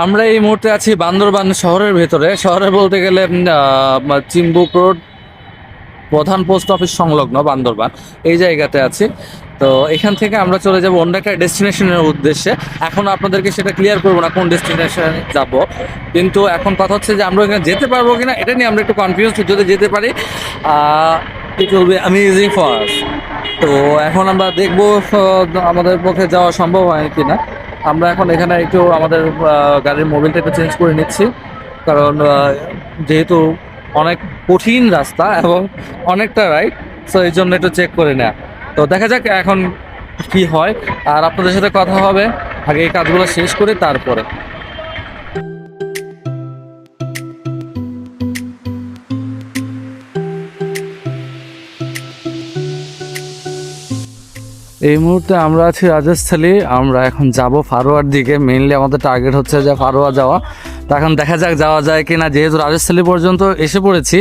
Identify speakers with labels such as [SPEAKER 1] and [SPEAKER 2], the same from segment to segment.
[SPEAKER 1] আমরা এই মুহূর্তে আছি বান্দরবান শহরের ভেতরে। শহরে বলতে গেলে চিম্বুক রোড প্রধান পোস্ট অফিস সংলগ্ন বান্দরবান। এই জায়গাতে আছি। তো এখান থেকে আমরা চলে যাব অন্য একটা ডেস্টিনেশনের উদ্দেশ্যে। এখন আপনাদেরকে সেটা ক্লিয়ার করব না কোন ডেস্টিনেশনে যাব। কিন্তু এখন কথা হচ্ছে যে, আমরা এখানে যেতে পারব কিনা, এটা নিয়ে আমরা একটু কনফিউজ যদি যেতে পারি it will be amazing for তো এখন আমরা দেখব আমাদের পক্ষে যাওয়া সম্ভব হয় কিনা। আমরা এখন এখানে একটু আমাদের গাড়ির মোবিলটা একটু চেঞ্জ করে নিচ্ছি। কারণ যেহেতু অনেক কঠিন রাস্তা এবং অনেকটা রাইট সো এই জন্য একটু চেক করে নেয়া। তো দেখা যাক এখন কি হয়। আর আপনাদের সাথে কথা হবে, আগে এই কাজগুলো শেষ করে তারপরে। এই মুহূর্তে আমরা আছি রাজস্থলী, আমরা এখন যাব ফারোয়ার দিকে। মেইনলি আমাদের টার্গেট হচ্ছে যে ফারোয়া যাওয়া। তো এখন দেখা যাক যাওয়া যায় কি না যেহেতু রাজস্থলী পর্যন্ত এসে পড়েছি,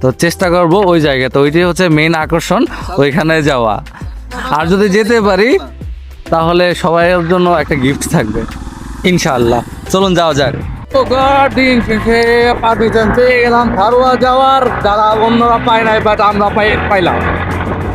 [SPEAKER 1] তো চেষ্টা করব ওই জায়গায়। তো ওইটাই হচ্ছে মেইন আকর্ষণ, ওইখানে যাওয়া। আর যদি যেতে পারি, তাহলে সবাইয়ের জন্য একটা গিফট থাকবে, ইনশাআল্লাহ। চলুন যাওয়া যাক। ফারোয়া যাওয়ার। যারা অন্যরা পায় নাই বাট আমরা পাই পাইলাম।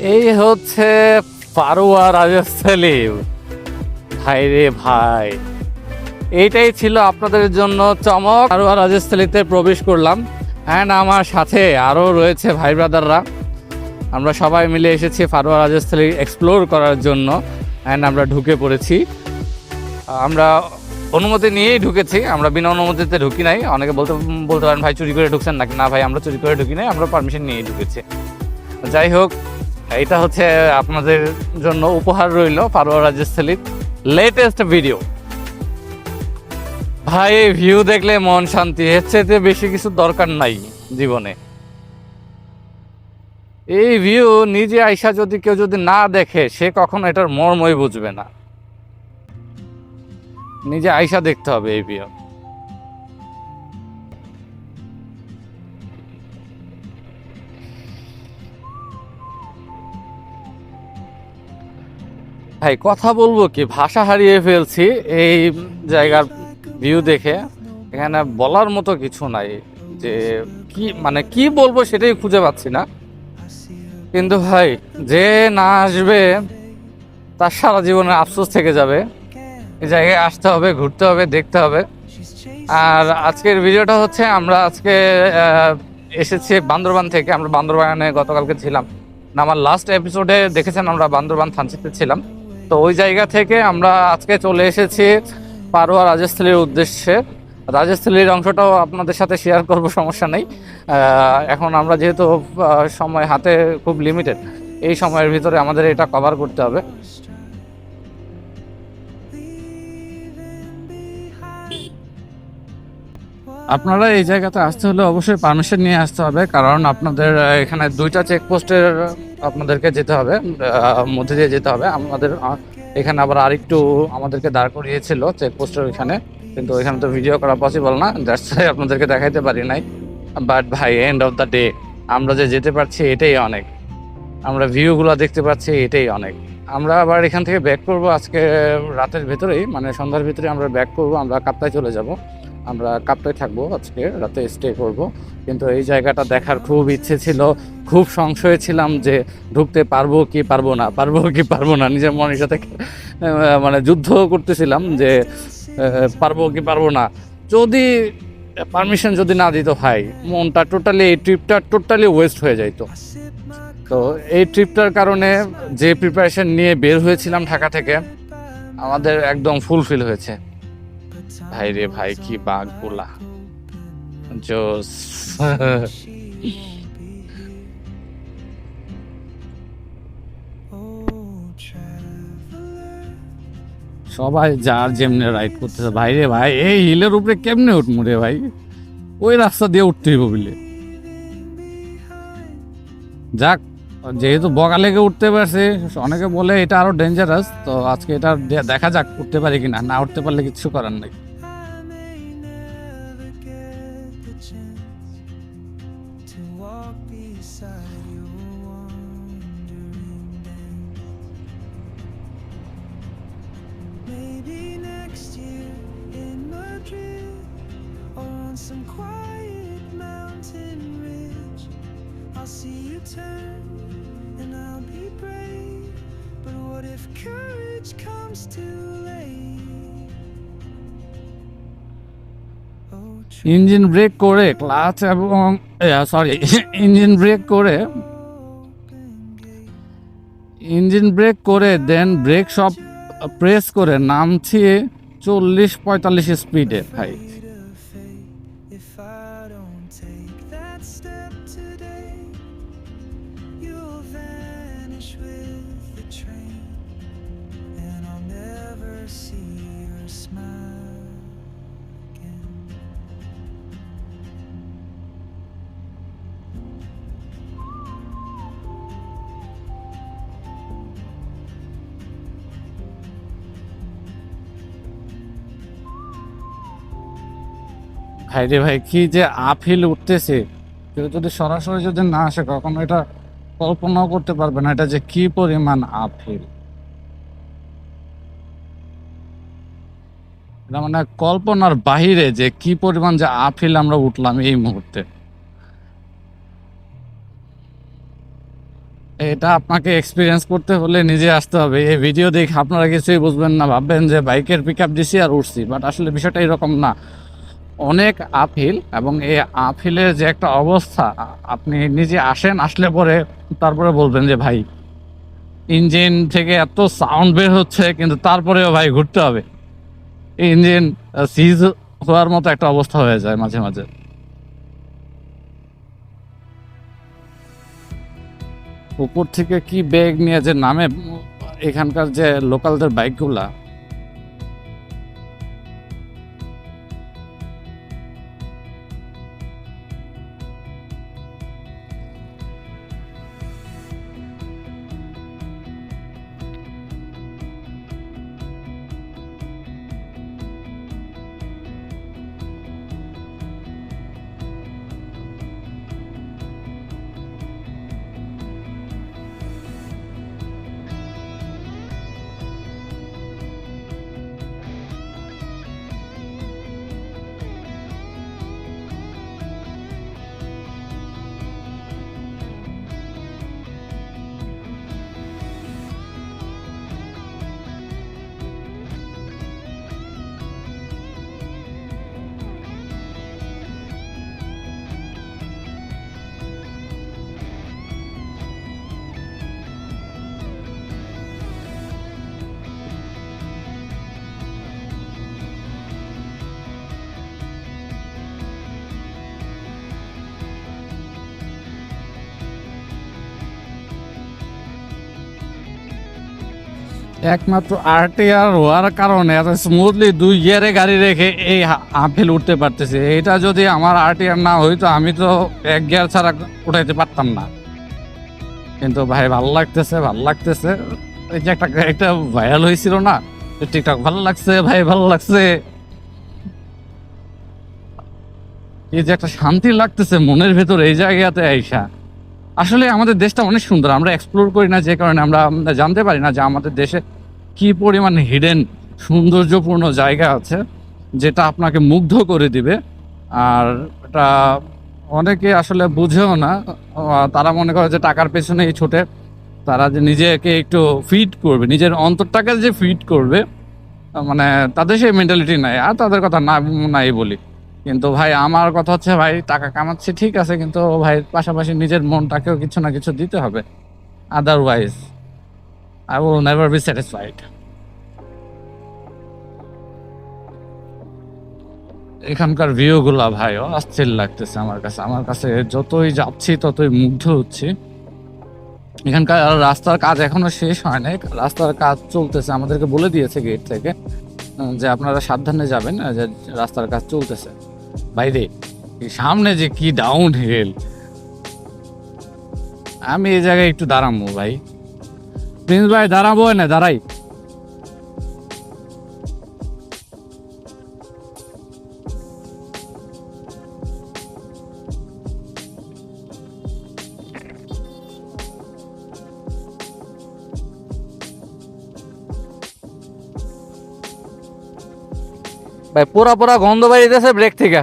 [SPEAKER 1] এই হচ্ছে পারোয়া রাজস্থলী। ভাই রে ভাই। এইটাই ছিল আপনাদের জন্য চমক। পারোয়া রাজস্থলীতে প্রবেশ করলাম। অ্যান্ড আমার সাথে আরও রয়েছে ভাই ব্রাদাররা। আমরা সবাই মিলে এসেছি ফারোয়া রাজস্থলী এক্সপ্লোর করার জন্য। অ্যান্ড আমরা ঢুকে পড়েছি। আমরা অনুমতি নিয়েই ঢুকেছি। আমরা বিনা অনুমতিতে ঢুকি নাই। অনেকে বলতে বলতে পারেন, ভাই, চুরি করে ঢুকছেন নাকি? না, ভাই, আমরা চুরি করে ঢুকি নাই। আমরা পারমিশন নিয়েই ঢুকেছি। যাই হোক এটা হচ্ছে আপনাদের জন্য উপহার রইল পারোয়া রাজস্থলীর লেটেস্ট ভিডিও ভাই ভিউ দেখলে মন শান্তি। এর চাইতে বেশি কিছু দরকার নাই জীবনে। এই ভিউ নিজে আইসা যদি কেউ যদি না দেখে, সে কখনো এটার মর্মই বুঝবে না। নিজে আইসা দেখতে হবে এই ভিউ ভাই, কথা বলব কি? ভাষা হারিয়ে ফেলছি এই জায়গার ভিউ দেখে। এখানে বলার মতো কিছু নাই যে কি মানে কি বলব সেটাই খুঁজে পাচ্ছি না। কিন্তু ভাই, যে না আসবে, তার সারা জীবনে আফসোস থেকে যাবে। এই জায়গায় আসতে হবে, ঘুরতে হবে, দেখতে হবে। আর আজকের ভিডিওটা হচ্ছে আমরা আজকে এসেছি বান্দরবান থেকে। আমরা বান্দরবানে গতকালকে ছিলাম। আমার লাস্ট এপিসোডে দেখেছেন আমরা বান্দরবান থানচিতে ছিলাম। তো ওই জায়গা থেকে আমরা আজকে চলে এসেছি পারোয়া রাজস্থলীর উদ্দেশ্যে। রাজস্থলীর অংশটাও আপনাদের সাথে শেয়ার করব, সমস্যা নেই। এখন আমরা যেহেতু সময় হাতে খুব লিমিটেড এই সময়ের ভিতরে আমাদের এটা কভার করতে হবে। আপনারা এই জায়গাতে আসতে হলে অবশ্যই পারমিশন নিয়ে আসতে হবে, কারণ আপনাদের এখানে দুইটা চেকপোস্টের আপনাদেরকে যেতে হবে মধ্যে দিয়ে যেতে হবে। আমাদের এখানে আবার আরেকটু আমাদেরকে দাঁড় করিয়েছিল চেকপোস্টের ওইখানে, কিন্তু ওইখানে তো ভিডিও করা পসিবল না দ্যাটস আপনাদেরকে দেখাইতে পারি নাই। বাট ভাই এন্ড অফ দ্য ডে আমরা যে যেতে পারছি এটাই অনেক। আমরা ভিউগুলো দেখতে পাচ্ছি এটাই অনেক। আমরা আবার এখান থেকে ব্যাক করব আজকে রাতের ভেতরেই মানে সন্ধ্যার ভিতরে আমরা ব্যাক করব, আমরা কাপ্তায় চলে যাব। আমরা কাপ্তায় থাকব আজকে, রাতে স্টে করব। কিন্তু এই জায়গাটা দেখার খুব ইচ্ছে ছিল, খুব সংশয়ে ছিলাম যে ঢুকতে পারব কি পারব না, পারব কি পারব না। নিজের মনের সাথে মানে যুদ্ধ করতেছিলাম যে পারব কি পারব না। যদি পারমিশন যদি না দিত ভাই মনটা টোটালি এই ট্রিপটা টোটালি ওয়েস্ট হয়ে যাইতো। তো এই ট্রিপটার কারণে যে প্রিপারেশন নিয়ে বের হয়েছিলাম ঢাকা থেকে, আমাদের একদম ফুলফিল হয়েছে। ভাই রে ভাই, কি বাঘগুলা। জোস। সবাই যার যেমনি রাইড করতেছে, ভাই রে ভাই, এই হিলের উপরে কেমনে উঠমু রে ভাই? ওই রাস্তা দিয়ে উঠতে হইব যাক, যেহেতু বগা লেগে উঠতে পারছে, অনেকে বলে এটা আরও ডেঞ্জারাস তো আজকে এটা দেখা যাক উঠতে পারি কিনা, না উঠতে পারলে কিছু করার নেই।
[SPEAKER 2] Some quiet mountain ridge, I'll see you turn and I'll be brave. But what if courage comes too late? Oh,
[SPEAKER 1] engine brake করে ক্লাচ এবং সরি ইঞ্জিন ব্রেক করে ইঞ্জিন ব্রেক করে দেন ব্রেক সব প্রেস করে নামছি চল্লিশ পঁয়তাল্লিশ স্পিডে ভাই
[SPEAKER 2] if I don't take that step today. You'll vanish with the train, and I'll never see your smile
[SPEAKER 1] ভাই রে ভাই, কি যে আফিল উঠতেছে। কেউ যদি সরাসরি যদি না আসে, কখনো এটা কল্পনাও করতে পারবে না। এটা যে কি পরিমাণ আফিল এটা মানে কল্পনার বাহিরে যে কি পরিমাণ যে আফিল আমরা উঠলাম এই মুহূর্তে। এটা আপনাকে এক্সপিরিয়েন্স করতে হলে নিজে আসতে হবে। এই ভিডিও দেখে আপনারা কিছুই বুঝবেন না, ভাববেন যে বাইকের পিক আপ দিছি আর উঠছি। বাট আসলে বিষয়টা এরকম না। অনেক আপিল এবং এই আপিলের যে একটা অবস্থা, আপনি নিজে আসেন, আসলে পরে তারপরে বলবেন যে, ভাই, ইঞ্জিন থেকে এত সাউন্ড বের হচ্ছে, কিন্তু তারপরেও ভাই ঘুরতে হবে। ইঞ্জিন সিজ হওয়ার মতো একটা অবস্থা হয়ে যায় মাঝে মাঝে। উপর থেকে কি ব্যাগ নিয়ে যে নামে, এখানকার যে লোকালদের বাইকগুলা একমাত্র আরটিআর হওয়ার কারণে এত স্মুথলি দুই গিয়ারে গাড়ি রেখে এই আপেল উঠতে পারতেছে। এটা যদি আমার আরটিআর না হইতো, আমি তো এক গিয়ার ছাড়া উঠাইতে পারতাম না। কিন্তু ভাই, ভালো লাগতেছে ভালো লাগতেছে। এই যে একটা একটা ভাইরাল হয়েছিল না টিকটক ভালো লাগছে, ভাই, ভালো লাগছে। এই যে একটা শান্তি লাগতেছে মনের ভেতর, এই জায়গাতে আইসা। আসলে আমাদের দেশটা অনেক সুন্দর, আমরা এক্সপ্লোর করি না যে কারণে আমরা জানতে পারি না যে আমাদের দেশে কি পরিমাণ হিডেন সৌন্দর্যপূর্ণ জায়গা আছে, যেটা আপনাকে মুগ্ধ করে দিবে। আর এটা অনেকে আসলে বুঝেও না তারা মনে করে যে টাকার পেছনেই ছোটে, তারা যে নিজেকে একটু ফিট করবে, নিজের অন্তরটাকে যে ফিট করবে মানে তাদের সেই মেন্টালিটি নাই, আর তাদের কথা না, নাই বলি। কিন্তু ভাই, আমার কথা হচ্ছে ভাই, টাকা কামাচ্ছি ঠিক আছে, কিন্তু ভাই, পাশাপাশি নিজের মনটাকেও কিছু না কিছু দিতে হবে। Otherwise I will never be satisfied এখানকার ভিউগুলা ভাই, অস্থির লাগতেছে আমার কাছে। আমার কাছে যতই যাচ্ছি, ততই মুগ্ধ হচ্ছি। এখানকার রাস্তার কাজ এখনও শেষ হয় নাই। রাস্তার কাজ চলতেছে। আমাদেরকে বলে দিয়েছে গেট থেকে। যে আপনারা সাবধানে যাবেন যে রাস্তার কাজ চলতেছে। বাইরে সামনে যে কি ডাউন হিল আমি এই জায়গায় একটু দাঁড়াবো ভাই। প্রিন্স ভাই দাঁড়াবো না, দাঁড়াই। ভাই পুরা পুরা গন্ধ বাইরেছে ব্রেক থেকে।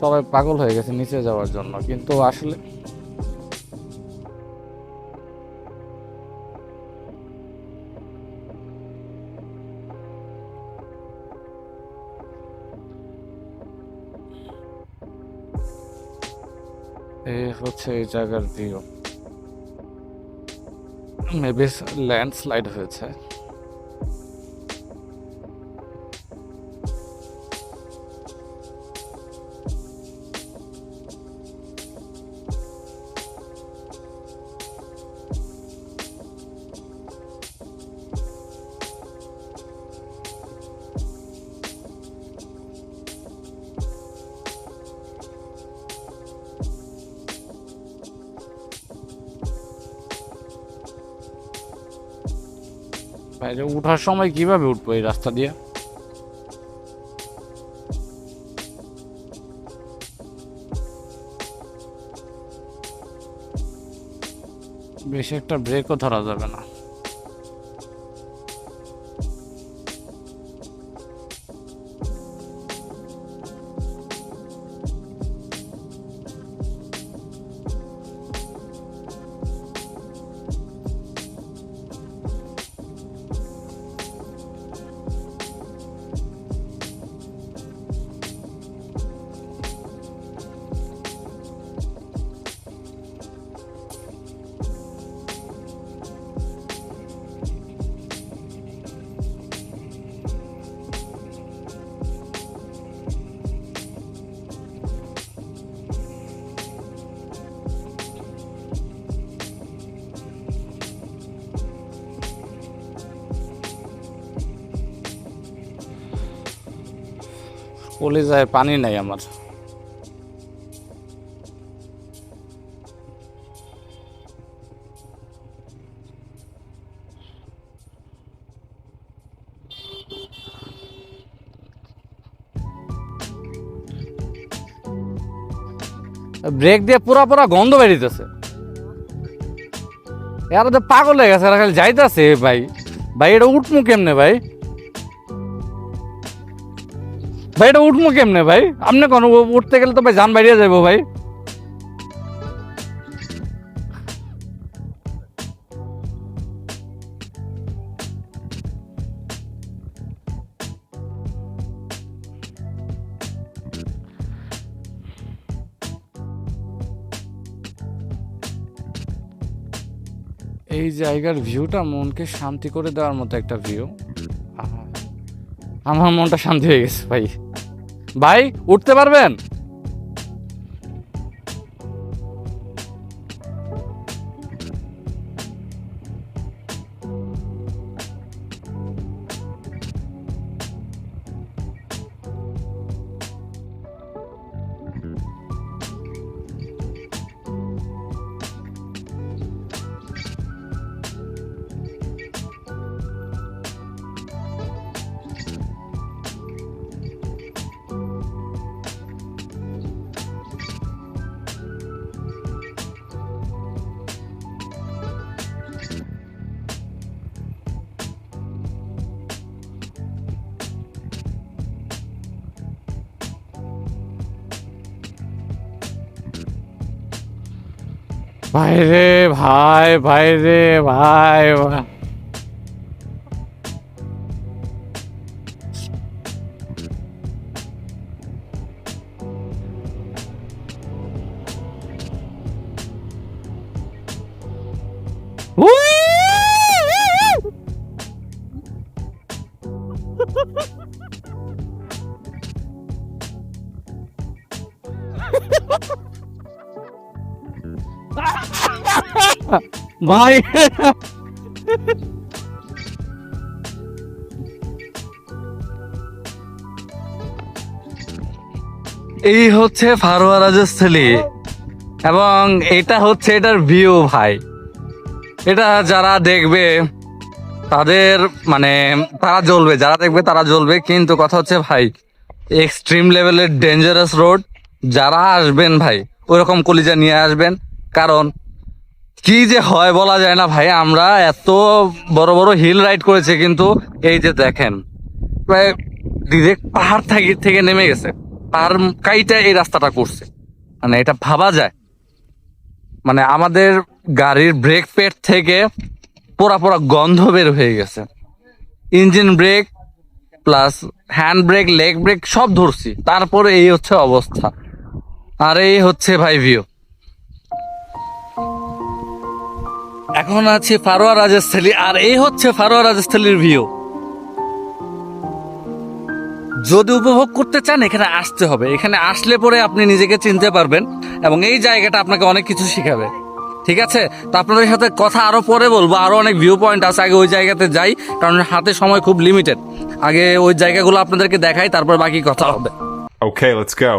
[SPEAKER 1] সবাই পাগল হয়ে গেছে নিচে যাওয়ার জন্য, কিন্তু আসলে এই হচ্ছে এই জায়গার ভিউ মেবি ল্যান্ডস্লাইড হয়েছে। বাইরে উঠার সময় কীভাবে উঠবো এই রাস্তা দিয়ে? বেশি একটা ব্রেকও ধরা যাবে না। কলিজায় পানি নাই আমার। ব্রেক দিয়ে পুরা পুরা গন্ধ বেরিতেছে। এরা তো পাগল হয়ে গেছে, এরা খালি যাইতেছে, ভাই। ভাই, এটা উঠমু কেমনে, ভাই? ভাই, এটা উঠবো কেমনে ভাই? আপনি কোন উঠতে গেলে তো ভাই যান বাইরে যাব ভাই। এই জায়গার ভিউটা মনকে শান্তি করে দেওয়ার মতো একটা ভিউ আমার মনটা শান্তি হয়ে গেছে ভাই। ভাই উঠতে পারবেন? ভাই রে ভাই ভাই রে ভাই ভাই। Woo! ভাই। এই হচ্ছে ফারোয়া রাজস্থলী এবং এটা হচ্ছে এটার ভিউ ভাই। এটা যারা দেখবে, তাদের মানে তারা জ্বলবে, যারা দেখবে তারা জ্বলবে। কিন্তু কথা হচ্ছে ভাই এক্সট্রিম লেভেলের ডেঞ্জারাস রোড যারা আসবেন ভাই ওইরকম কলিজা নিয়ে আসবেন। কারণ কি যে হয় বলা যায় না ভাই, আমরা এত বড় বড় হিল রাইড করেছি কিন্তু এই যে দেখেন, প্রায় পাহাড় থেকে থেকে নেমে গেছে। পাহাড় কাইটা এই রাস্তাটা করছে। মানে এটা ভাবা যায়। মানে আমাদের গাড়ির ব্রেক পেট থেকে পোড়া পোড়া গন্ধ বের হয়ে গেছে। Engine brake plus hand brake leg brake সব ধরছি। তারপরে এই হচ্ছে অবস্থা। আর এই হচ্ছে ভাই ভিউ এখন আছি ফারোয়া রাজস্থলী আর এই হচ্ছে ফারোয়া রাজস্থলীর ভিউ যদি উপভোগ করতে চান এখানে আসতে হবে। এখানে আসলে পরে আপনি নিজেকে চিনতে পারবেন এবং এই জায়গাটা আপনাকে অনেক কিছু শেখাবে। ঠিক আছে? তো আপনাদের সাথে কথা আরও পরে বলব। আরও অনেক ভিউ পয়েন্ট আছে। আগে ওই জায়গাতে যাই কারণ হাতে সময় খুব লিমিটেড আগে ওই জায়গাগুলো আপনাদেরকে দেখাই তারপর বাকি কথা হবে।
[SPEAKER 3] Okay, let's go.